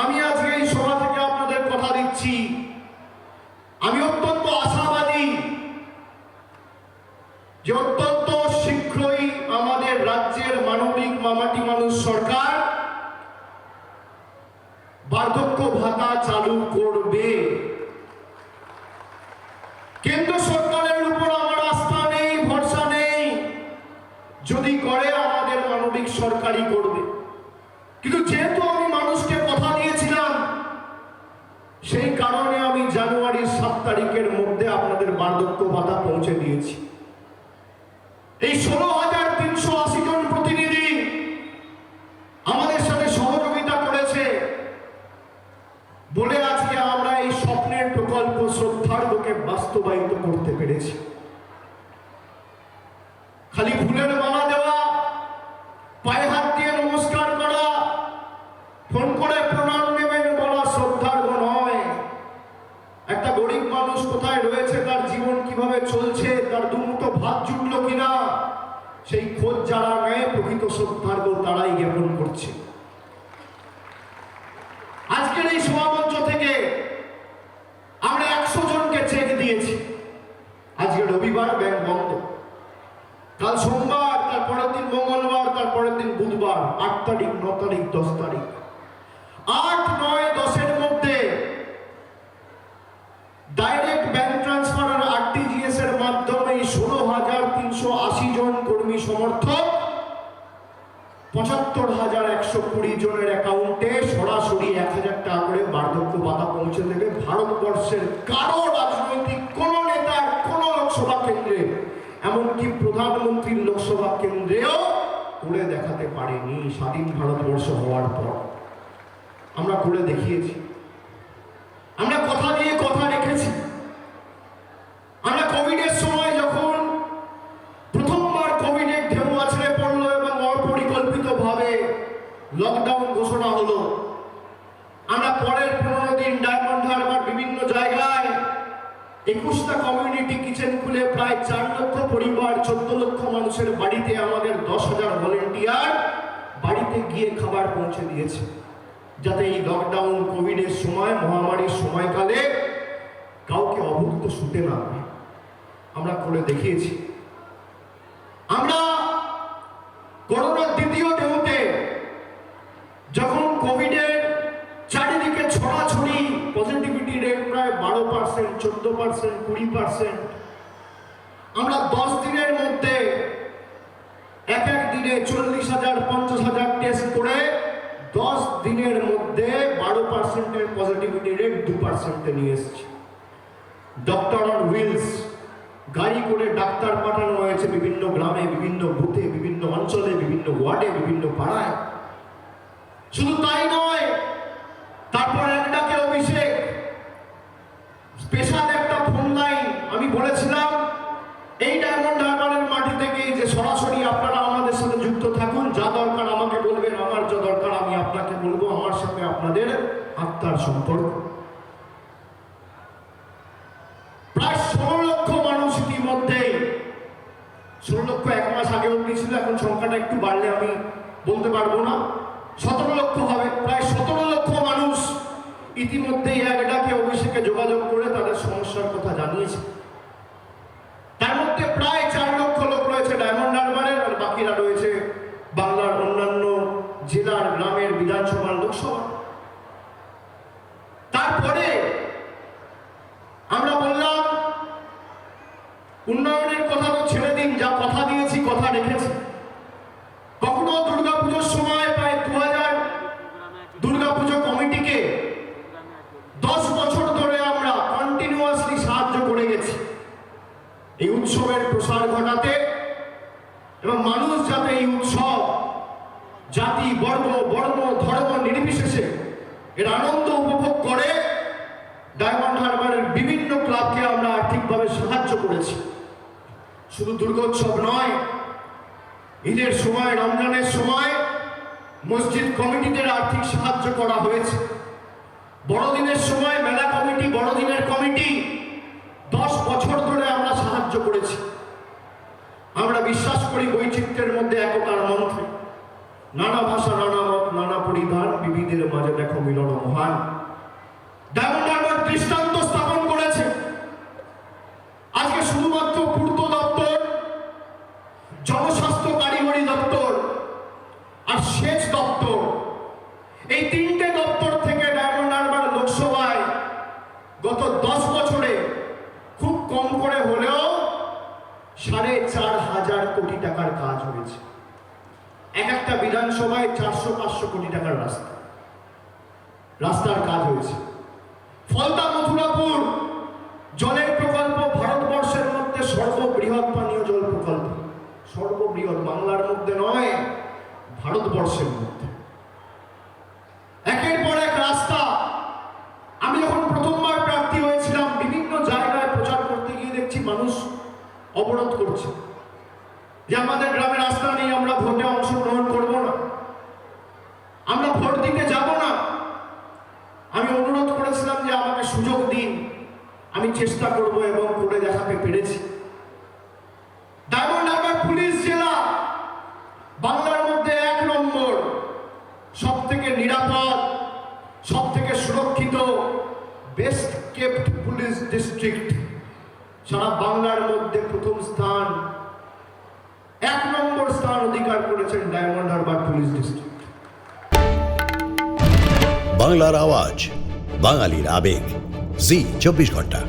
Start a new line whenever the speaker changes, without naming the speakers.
আমি আজকে এই সভা থেকে আপনাদের কথা দিচ্ছি। আমি অত্যন্ত আশাবাদী যে অত্যন্ত শীঘ্রই আমাদের রাজ্যের মানবিক মামাটি মানুষ সরকার বার্ধক্য ভাতা চালু করবে। কেন্দ্র সরকারের উপর আমার আস্থা নেই, ভরসা নেই। যদি করে আমাদের মানবিক সরকারই করবে। কিন্তু যেহেতু আমি মানুষকে কথা দিয়েছিলাম সেই কারণে আমি জানুয়ারির সাত তারিখের মধ্যে আপনাদের বার্ধক্য ভাতা পৌঁছে দিয়েছি। এই ষোলো হাজার তিনশো আশি জন প্রতিনিধি আমাদের সাথে সহযোগিতা করেছে। বলে আজকে আমরা এই স্বপ্নের প্রকল্প শ্রদ্ধার্ঘকে বাস্তবায়িত করতে পেরেছি খালি ফুলের মালা দেওয়া পায়ে হাত দিয়ে নমস্কার করা ফোন করে প্রণাম নেবেন বলা শ্রদ্ধার্ঘ নয় একটা গরিব মানুষ কোথায় রয়েছে তার জীবন কীভাবে চলছে, তার দুমুটো ভাত জুটলো কিনা, সেই খোঁজ যারা নেয়, প্রকৃত শ্রদ্ধার্ঘ তারাই জ্ঞাপন করছে। আজকের এই সমামঞ্চ থেকে আমরা একশো জনকে চেক দিয়েছি। আজকে রবিবার ব্যাংক বন্ধ। কাল সোমবার, তার পরের দিন মঙ্গলবার, তার পরের দিন বুধবার, আট তারিখ, ন তারিখ, দশ তারিখ। আট, নয় দশের কর্মী সমর্থক পঁচাত্তর হাজার একশো কুড়ি জনের অ্যাকাউন্টে সরাসরি এক হাজার টাকা করে বার্ধক্য ভাতা পৌঁছে দেবে ভারতবর্ষের কারও রাজনৈতিক কোন নেতার কোন লোকসভা কেন্দ্রে। এমনকি প্রধানমন্ত্রীর লোকসভা কেন্দ্রেও করে দেখাতে পারেনি স্বাধীন ভারতবর্ষ হওয়ার পর। আমরা করে দেখিয়েছি। আমরা কথা দিয়ে কথা রেখেছি বিভিন্ন জায়গায় একুশটা কমিউনিটি কিচেন খুলে প্রায় চার লক্ষ পরিবার, চোদ্দ লক্ষ মানুষের বাড়িতে আমাদের দশ হাজার ভলেন্টিয়ার বাড়িতে গিয়ে খাবার পৌঁছে দিয়েছে। যাতে এই লকডাউন কোভিডের সময়, মহামারীর সময়কালে কাউকে অভুক্ত শুতে না আমরা করে দেখিয়েছি। আমরা করোনার দ্বিতীয় চোদ্দ পার্সেন্ট, কুড়ি পার্সেন্ট। আমরা দশ দিনের মধ্যে এক এক দিনে চল্লিশ হাজার, পঞ্চাশ হাজার টেস্ট করে দশ দিনের মধ্যে বারো পার্সেন্টের পজিটিভিটি রেট দু পার্সেন্টে নিয়ে এসেছি। ডক্টর অন হুইলস গাড়ি করে ডাক্তার পাঠানো হয়েছে বিভিন্ন গ্রামে, বিভিন্ন বুথে, বিভিন্ন অঞ্চলে, বিভিন্ন ওয়ার্ডে, বিভিন্ন পাড়ায়। শুধু তাই নয় তারপর একটাকে অভিষেক স্পেশাল একটা ফোন লাইন আমি বলেছিলাম, এই ডায়মন্ড হারবারের মাটি থেকে যে সরাসরি আপনারা আমাদের সাথে যুক্ত থাকুন, যা দরকার আমাকে বলবেন, আমার যা দরকার আমি আপনাকে বলব, আমার সাথে আপনাদের আত্মার সম্পর্ক। প্রায় ষোলো লক্ষ মানুষ ইতিমধ্যে, ষোলো লক্ষ এক মাস আগে অব্দি ছিল, এখন সংখ্যাটা একটু বাড়লে আমি বলতে পারব না। সতেরো ইতিমধ্যেই এক অভিষেকে যোগাযোগ করে তাদের সমস্যার কথা জানিয়েছে। তার মধ্যে প্রায় চার লক্ষ লোক রয়েছে ডায়মন্ড হারবারের, আর বাকিরা রয়েছে বাংলার অন্যান্য জেলার গ্রামের বিধানসভার লোকসভা। তারপরে আমরা বললাম, উন্নয়নের কথা তো ছেড়ে দিন, যা কথা দিয়েছি, কথা রেখেছি। কখনো দুর্গাপুজোর সময় প্রায় দু হাজার দুর্গাপুজো কমিটিকে দশ বছর ধরে আমরা কন্টিনিউয়াসলি সাহায্য করে গেছি এই উৎসবের প্রসার ঘটাতে এবং মানুষ যাতে এই উৎসব, জাতি, বর্গ, বর্ণ, ধর্ম নির্বিশেষে এর আনন্দ উপভোগ করে, ডায়মন্ড হারবারের বিভিন্ন ক্লাবকে আমরা আর্থিকভাবে সাহায্য করেছি। শুধু দুর্গোৎসব নয়, ঈদের সময়, রমজানের সময় মসজিদ কমিটিদের আর্থিক সাহায্য করা হয়েছে। বড়দিনের সময় মেলা কমিটি, বড়দিনের কমিটি দশ বছর ধরে আমরা সাহায্য করেছি। আমরা বিশ্বাস করি বৈচিত্র্যের মধ্যে একতার মন্ত্রে। নানা ভাষা, নানা মত, নানা পরিধান বিবিধের মাঝে দেখো মিলন মহান। দৃষ্টান্ত স্থাপন করেছে। আজকে শুধুমাত্র পূর্ত দপ্তর, জনস্বাস্থ্য কারিগরি দপ্তর আর সেচ দপ্তর এই তিনটে দপ্তর থেকে ডায়মন্ড হারবার লোকসভায় গত দশ বছরে খুব কম করে হলেও সাড়ে চার হাজার কোটি টাকার কাজ হয়েছে। এক একটা বিধানসভায় চারশো, পাঁচশো কোটি টাকার রাস্তা। রাস্তার কাজ হয়েছে। ফলতা মথুরাপুর জলের প্রকল্প ভারতবর্ষের মধ্যে সর্ববৃহৎ পানীয় জল প্রকল্প। সর্ববৃহৎ বাংলার মধ্যে নয়, ভারতবর্ষের মধ্যে। অবরোধ করছে। যে আমাদের গ্রামে রাস্তা নেই, আমরা ভোটে অংশগ্রহণ করব না। আমরা ভোট দিতে যাব না। আমি অনুরোধ করেছিলাম যে আমাকে সুযোগ দিন। আমি চেষ্টা করব এবং করে দেখাতে পেরেছি। ডায়মন্ড হারবার পুলিশ জেলা, বাংলার মধ্যে এক নম্বর সব থেকে নিরাপদ সব থেকে সুরক্ষিত বেস্ট কেপ্ট পুলিশ ডিস্ট্রিক্ট সারা বাংলার মধ্যে প্রথম স্থান, এক নম্বর স্থান অধিকার করেছেন ডায়মন্ড হারবার পুলিশ ডিস্ট্রিক্ট
বাংলার আওয়াজ, বাঙালির আবেগ, জি, চব্বিশ ঘণ্টা।